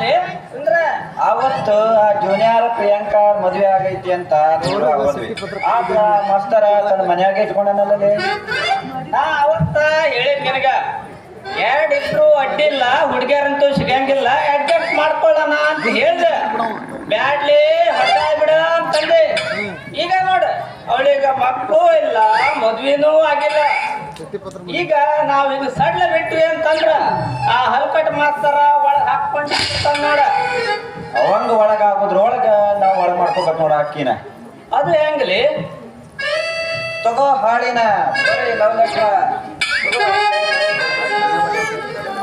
ಅಲ್ಲಿ ಅಂದ್ರ ಅವತ್ತು ಆ ಜೂನಿಯರ್ ಪ್ರಿಯಾಂಕಾ ಮದ್ವೆ ಆಗೈತಿ ಅಂತ ದೂರ ಹೋದ್ವಿ. ಆಗ ಮಾಸ್ತರ ತನ್ನ ಮನ್ಯಾಗ ಇಟ್ಕೊಂಡನಲ್ಲದೆ ನಾ ಅವತ್ತ ಹೇಳಿದ್ ನಿನಗ ಎರಡ್ ಇಬ್ರು ಅಡ್ಡಿಲ್ಲ ಹುಡುಗಿಯರಂತೂ ಸಿಗಂಗಿಲ್ಲ ಅಡ್ಜಸ್ಟ್ ಮಾಡ್ಕೊಳ್ಳೋಣ ಅಂತ ಹೇಳ್ದೆ. ಬ್ಯಾಡ್ಲಿ ಹೊಡೆದಾಯ್ ಬಿಡ ಅಂತಂದೆ. ಈಗ ನೋಡ ಅವಳೀಗ ಮಕ್ಕಳು ಇಲ್ಲ ಮದ್ವಿನೂ ಆಗಿಲ್ಲ. ಈಗ ನಾವ್ ಈಗ ಸಡ್ಲ ಬಿಟ್ವಿ ಅಂತಂದ್ರ ಆ ಹಲ್ಕಟ್ ಮಾಸ್ತರ ಒಳಗ್ ಹಾಕೊಂಡ್ ಅವಂಗ ಒಳಗಾಗೋದ್ರೊಳಗ ನಾವು ಒಳಗ್ ಮಾಡ್ಕೋಬೇಕು ನೋಡ ಅಕ್ಕಿನ. ಅದು ಹೆಂಗ್ಲಿ? ತಗೋ ಹಾಡಿನ ಬರೀ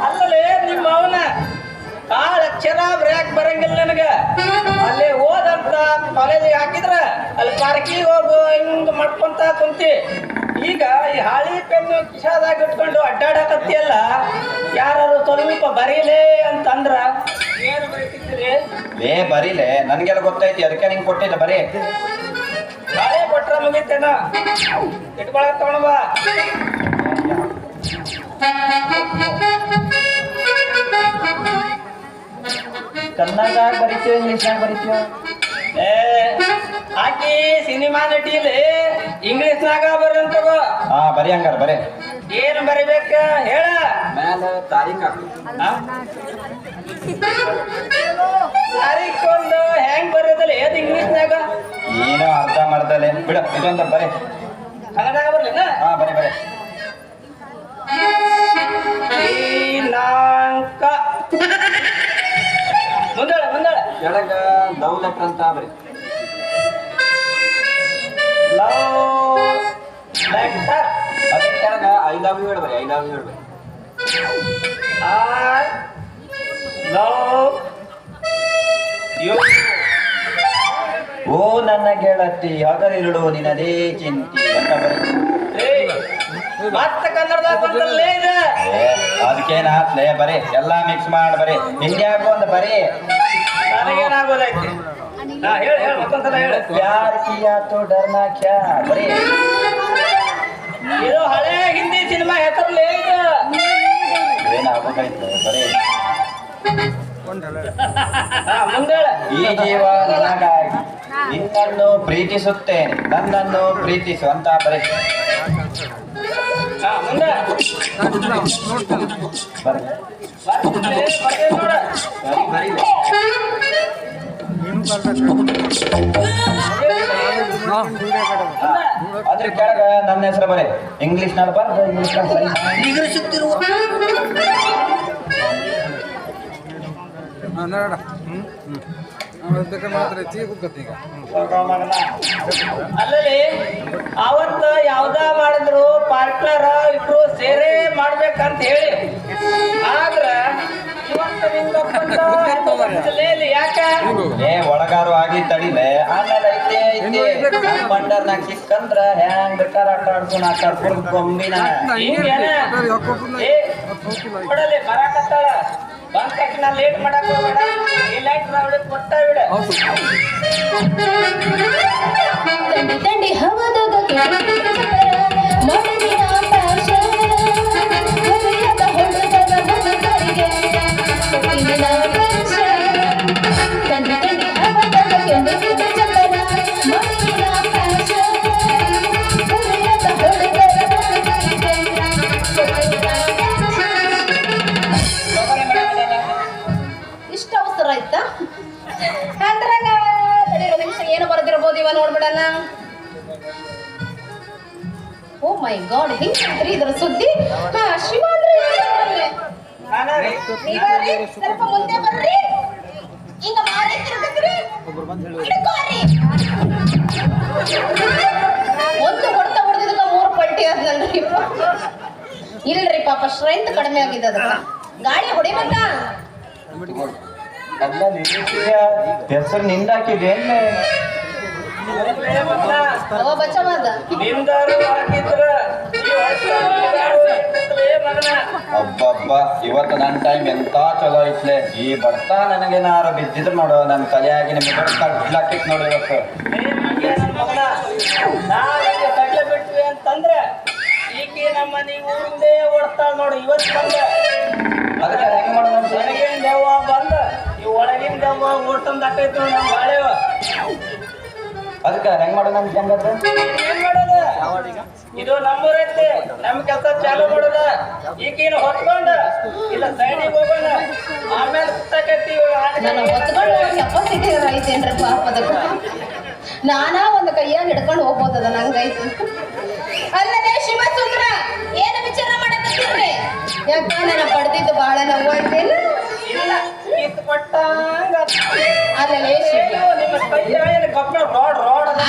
ಅಲ್ಲಲೇ ನಿಮ್ಮ ಅವನ ಕಾಳ ಅಕ್ಷರ ಬ್ರ್ಯಾಕ್ ಬರಂಗಿಲ್ಲ ನನಗ. ಅಲ್ಲಿ ಹೋದಂತ ಕಾಲೇಜಿಗೆ ಹಾಕಿದ್ರ ಅಲ್ಲಿ ಕಾರ್ಕಿ ಹೋಗು ಹಿಂಗ್ ಮಾಡ್ಕೊಂತ ಕುಂತಿ. ಈಗ ಈ ಹಾಳಿ ಪೆನ್ನು ಕಿಶಾದಾಗ ಇಟ್ಕೊಂಡು ಅಡ್ಡಾಡಕತ್ತಿಯಲ್ಲ ಯಾರು ಸ್ವಲ್ಪ ಬರೀಲೇ ಅಂತಂದ್ರ ಏನು ಬರೀತಿದ್ರಿ ಏ ಬರೀಲೆ. ನನ್ಗೆಲ್ಲ ಗೊತ್ತೈತಿ ಅದಕ್ಕೆ ನಿಂಗೆ ಕೊಟ್ಟಿಲ್ಲ ಬರೀ ಹಾಳೆ ಕೊಟ್ರ ಮುಗಿತೇನ? ಇಟ್ಕೊಳಕ್ ತಗೊಂಡ್ಬಾ ಕನ್ನಡದಾಗ ಬರೀತೀವಿ ಇಂಗ್ಲೀಷ್ನಾಗ ಬರೀತೀವಿ ಏ ಆಕಿ ಸಿನಿಮಾ ನಟಿಯಲ್ಲಿ ಇಂಗ್ಲಿಷ್ ನಾಗ ಬರಂತ ಹಾ ಬರೀ ಹಂಗಾರ ಬರೀ. ಏನ್ ಬರಿಬೇಕ ಹೇಳ. ಮ್ಯಾಲ ತಾರೀಖ್? ತಾರೀಖೊಂದು ಹೆಂಗ್ ಬರೋದಲ್ಲ ಏದ್ ಇಂಗ್ಲಿಷ್ನಾಗ ಏನೋ ಅರ್ಥ ಮರ್ದಲೆ ಬಿಡ ಇದೊಂದ ಬರೇ. ಕನ್ನಡ ಬರ್ಲಿಲ್ಲ? ಹಾ ಬರೀ ಬರೆ. ಶ್ರೀಲಂಕ. ಮುಂದಾಳ ಮುಂದಳ. ಕೆಳಗ ದೌಲಕ್ ಅಂತ ಬರೀ. ಅದ್ರ ಕೆಳಗ I love you I love you love ಓ ನನ್ನ ಗೆಳತಿ, ಹಗಲಿರುಳು ನಿನ್ನದೇ ಚಿಂತಿ ಅಂತ ಮತ್ತೆ ಕನ್ನಡದಾಗ ಬಂದಲ್ಲೇ ಇದೆ. ಅದಕ್ಕೇನ? ಎಲ್ಲಾ ಮಿಕ್ಸ್ ಮಾಡಿ, ಬರೀ. ಹಿಂಗ್ಯಾಕ ಒಂದು ಬರೀ. ನನಗೇನಾಗೋದೈತಿ? ಪ್ಯಾರ್ ಕಿಯಾ ತೋ ಡರ್ನಾ ಕ್ಯಾ? ಬರೀ ಇದು ಹಳೆ ಹಿಂದಿ ಸಿನಿಮಾ ಬರೀ ಈ ಜೀವ ನನಗಾಗಿ ನಿನ್ನನ್ನು ಪ್ರೀತಿಸುತ್ತೇನೆ. ನನ್ನನ್ನು ಪ್ರೀತಿಸು ಅಂತ ಬರೀ. ಅದ್ರ ಕೆಳಗ ನನ್ನ ಹೆಸರು ಬರೀ ಬರ್ದು ಮಾತ್ರ ಚೀ ಕುಕ್ಕತ್ತಿ ಈಗ. ಅಲ್ಲಲ್ಲಿ ಅವತ್ತ ಯಾವ್ದ ಮಾಡಿದ್ರು ಪಾರ್ಟ್ನರ್ ಇಬ್ರು ಸೇರೇ ಮಾಡ್ಬೇಕಂತ ಹೇಳಿ. ಆದ್ರ ಏ ಒಳಗಾರು ಆಗಿ ತಡಿಲೆ ಆಮೇಲೆ ಐತೆ ಐತೆ. ನಮ್ ಕಿಕ್ಕಂದ್ರ ಹ್ಯಾಂಗ್ ಬೇಕಾರ ಆಟ ಆಡ್ಕೊಂಡು ಆಟ ಆಡ್ಕೊಂಡು ಗೊಂಬಿನ. ಬರಾಕತ್ತಾಳ. ಬಂದ ತಕ್ಷಣ ಲೇಟ್ ಮಾಡಕ್ ಹೋಗ್ಬೇಡ. ಈ ಲೈಟ್ ಅವಳಿಗೆ ಬಿಡ. ತಂಡಿ ತಂಡಿ ಹವದಾಗ ಮೈ ಗಾಡ್ ಹಿಂಗ್ರಿ ಇದರ ಸುದ್ದಿ? ಹಾ ಶಿವ ಅಂದ್ರೆ ಸ್ವಲ್ಪ ಮುಂದೆ ಬರ್ರಿ. ಹಿಂಗ ಮಾರಿ ತಿರ್ಗದ್ರಿ ಒಂದು ಹೊಡ್ತ ಹೊಡೆದಿದ್ದಕ್ಕ ಮೂರು ಪಲ್ಟಿ ಆದ್ನಲ್ರಿ. ಇಲ್ರಿ ಪಾಪ ಸ್ಟ್ರೆಂತ್ ಕಡಿಮೆ ಆಗಿದೆ ಅದಕ್ಕ. ಗಾಳಿ ಹೊಡಿ ಅಲ್ಲ ನಿರೀಕ್ಷೆಯ ಹೆಸರು ನಿಂದಾಕಿದೇನೆ ಅಬ್ಬಬ್ಬ ಇವತ್ತು ನನ್ನ ಟೈಮ್ ಎಂತ ಚಲೋ ಐತ್ಲೆ. ಈ ಬರ್ತಾ ನನಗೇನಾರು ಬಿದ್ದಿದ್ರು ನೋಡು ನನ್ನ ತಲೆಯಾಗಿ ನಿಮ್ಗೆ ಬಿಡ್ಲಾಕಿತ್ ನೋಡು ಇವತ್ತು ಬಿಟ್ವಿ ಅಂತಂದ್ರೆ ಈಕಿ ನಮ್ಮ ಮನೆ ಊರಿಂದೇ ಓಡ್ತಾಳ ನೋಡು ಇವತ್ತು. ಬಂದ ಅದಕ್ಕೆ ಹೆಂಗ್ ಮಾಡೋದು ನನಗೇನ್ ದೆವ್ವ ಬಂದ? ಈ ಒಳಗಿಂದ ಊಟ ಇತ್ತು ನಮ್ಮ ಬಾಳೆವ ಅದಕ್ಕೆ ಹೆಂಗ್ ಮಾಡೋಣ ಅಂತ ಹೆಂಗದ ಏನ್ ಮಾಡೋದ? ಇದು ನಮ್ಮೂರೈತಿ. ನಮ್ ಕೆಲಸ ಚಾಲು ಮಾಡೋದ. ಈಗಿನ ಹೊತ್ಕೊಂಡ? ಇಲ್ಲ ಸೈಡಿಗೆ ಹೋಗೋಣ. ಆಮೇಲೆ ಸುತ್ತಕತ್ತಿ ನನ್ನ ಹೊತ್ಕೊಂಡು ಕೆಪಾಸಿಟಿ ಐತೇನ್ರಿ ಪಾಪ ಅದಕ್ಕ? ನಾನಾ ಒಂದು ಕೈಯಾಗ ಹಿಡ್ಕೊಂಡು ಹೋಗ್ಬೋದದ ನಂಗೈತಿ ಅಲ್ಲದೆ ಶಿವಸುಂದ್ರ ಏನು ವಿಚಾರ ಮಾಡಿದ್ರೆ ಯಾಕ ನನ್ನ ಪಡೆದಿದ್ದು ಬಹಳ ನೋವು ಅಂತೇನು ಇಲ್ಲ ಕಿತ್ ಕೊಟ್ಟಂಗ ಅಲ್ಲಲೇ ಶಿವ ಹಂಗೆ.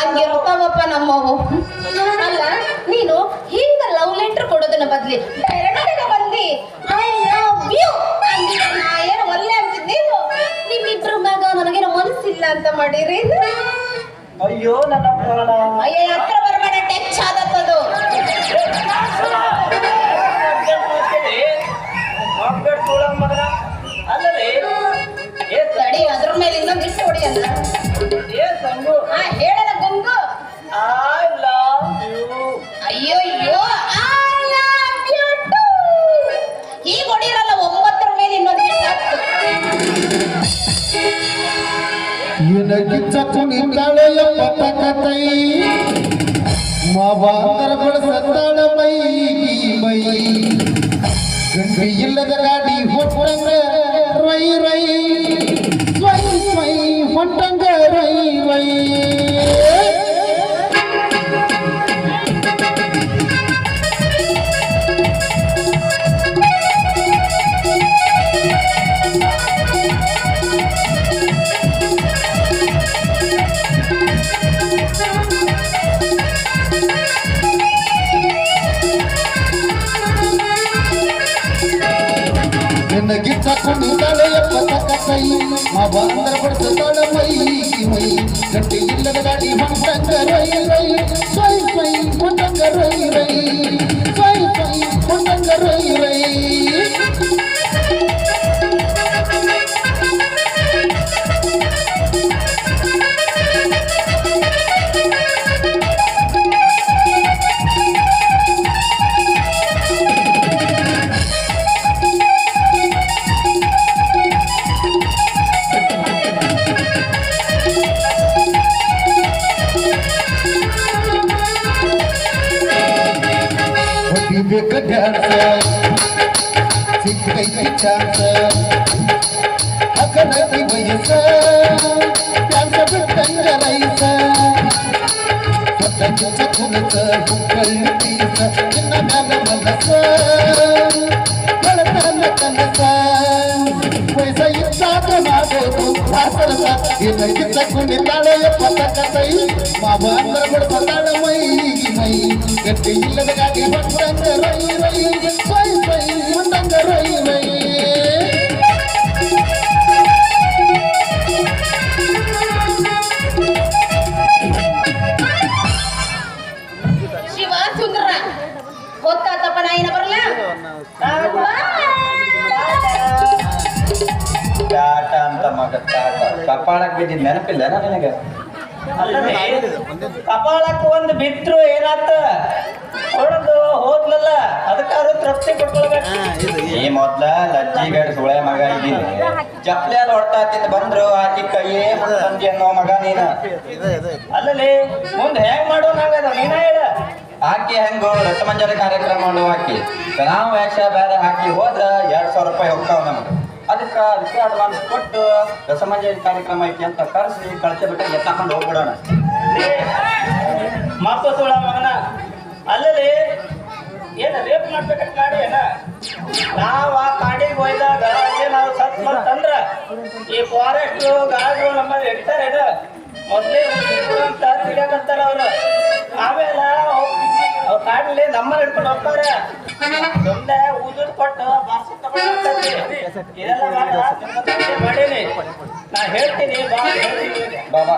ಹಂಗಿರ್ತಾವಪ್ಪ ನಮ್ಮವು. ಅಲ್ಲ ನೀನು ಹಿಂಗ ಲವ್ ಲೆಟರ್ ಕೊಡೋದನ್ನ ಬದ್ಲಿ ಡೈರೆಕ್ಟ್ ಬಂದಿ. ಐ ಲವ್ ಯು ಏನು ಒಲ್ಲೆ ಅಂತಿದ್ದೀನು ನಿಮ್ಮಿಬ್ರ ಮ್ಯಾಗ ನನಗೇನೋ ಮನಸ್ಸಿಲ್ಲ ಅಂತ ಮಾಡಿರಿ. ಅಯ್ಯೋ ನನ್ನ ಪ್ರಾಣ. ಅಯ್ಯ ನಿನಗಿಚ್ಚ ಕುಣಿತಾಳೆಯ ಪತಕತೈ ಮಾವಾಂತರ ಬಳಸತಾಳ ಮೈ ಮೈ ಗಂಡಿ ಇಲ್ಲದ ಗಾಡಿ ಹೊಟ್ಟಂಗ ರೈ ರೈ ಸ್ವೈ ಸ್ವೈ ಹೊಟ್ಟಂಗ ರೈ ರೈ ನಿನಗಿಚ್ಚ ಕುಣಿತಾಳೆಯ ಪತಕತೈ ಮಾವಾಂತರ ಬಳಸತಾಳ ಮೈ ಮೈ ಗಂಡಿ ಇಲ್ಲದ ಗಾಡಿ ಹೊಟ್ಟಂಗ Rai Rai ಸ್ವೈ ಸ್ವೈ ಹೊಟ್ಟಂಗ Rai Rai ಸ್ವೈ ಸ್ವೈ ಹೊಟ್ಟಂಗ Rai Rai Take the chance, I can never be yourself. ಹಾಸರಸ ಇಲ್ಲಕ್ಕಿಂತ ಕುಣಿತಾಳೆಯ ಮಾವ ಗಟ್ಟಿ ಇಲ್ಲದ ರೈ ರೈ ಶಿವ ಸುಂದರ. ಗೊತ್ತಾತಪ್ಪ ನಾ ಬರಲ್ಲ ಕಪಾಳಕ್ ಬಿದ್ದಿದ್ ನೆನಪಿಲ್ಲ ನನಗೆ? ಕಪಾಳಕ್ ಕಪಾಳಕ್ಕೆ ಒಂದು ಬಿದ್ರು ಏನಾತ? ಹೊಡೆದು ಹೋದ್ಲಲ್ಲ ಅದಕ್ಕಾದ್ರೂ ತೃಪ್ತಿ ಕೊಟ್ಕೊಳ್ಬೇಕು ಈ ಮೊದ್ಲ ಲಜ್ಜಿಗಡ್ ಸುಳೆ ಮಗ ಇದ್ದೀನಿ. ಚಪ್ಲಿ ಹೊಡ್ತಾ ತಿಂದ್ ಬಂದ್ರು ಆಕಿ ಕೈಯೇ ತಂದಿ ಅನ್ನೋ ಮಗ ನೀನ. ಅಲ್ಲಲ್ಲಿ ಮುಂದೆ ಹೆಂಗ್ ನಾವೇ ನೀನ ಹೇಳ. ಆಕಿ ಹೆಂಗೋ ರಸಮಂಜರಿ ಕಾರ್ಯಕ್ರಮ ಮಾಡೋ ಆಕಿ ನಾವು ವೇಷ ಬೇರೆ ಹಾಕಿ ಹೋದ್ರ ಎರಡ್ ಸಾವಿರ ರೂಪಾಯಿ ಹೋಗ್ತಾವ ನಮ್ಗೆ. ಅದಕ್ಕ ಅದಕ್ಕೆ ಅಡ್ವಾನ್ಸ್ ಕೊಟ್ಟು ರಸಮಂಜನ ಕಾರ್ಯಕ್ರಮ ಐತಿ ಅಂತ ಕರೆಸಿ, ಕಳಸೆ ಬಿಟ್ಟು ಎತ್ತಾಕೊಂಡು ಹೋಗ್ಬಿಡೋಣ. ಮಾಪಸೋಳ ಸುಳ ಮಗನ. ಅಲ್ಲಲ್ಲಿ, ಏನ ರೇಪ್ ಮಾಡ್ಬೇಕಂತ ಕಾಡಿ ಏನ? ನಾವ್ ಆ ಕಾಡಿಗೆ ಹೋಯ್ದಾಗ ಏನಾದ್ರು ಸತ್ ಮತ್ತಂದ್ರ ಈ ಫಾರೆಸ್ಟ್ ಗಾರ್ಡ್ರು ನಮ್ಮಲ್ಲಿ ಇಡ್ತಾರೆ ಇದು. ಮೊದ್ಲೇ ಅಂತ ಹಿಡಿಯಕತ್ತಾರ ಅವ್ರು. ಆಮೇಲೆ ಅವ್ರ ಕಾಡಲ್ಲಿ ನಮ್ಮನ್ನ ಹಿಡ್ಕೊಂಡು ಹೋಗ್ತಾರೆ ಸುಮ್ಮನೆ ಉದುರ್ ಕೊಟ್ಟು ಬಾರ್ಸಿ ನಾ ಹೇಳ್ತೀನಿ ಬಾಬಾ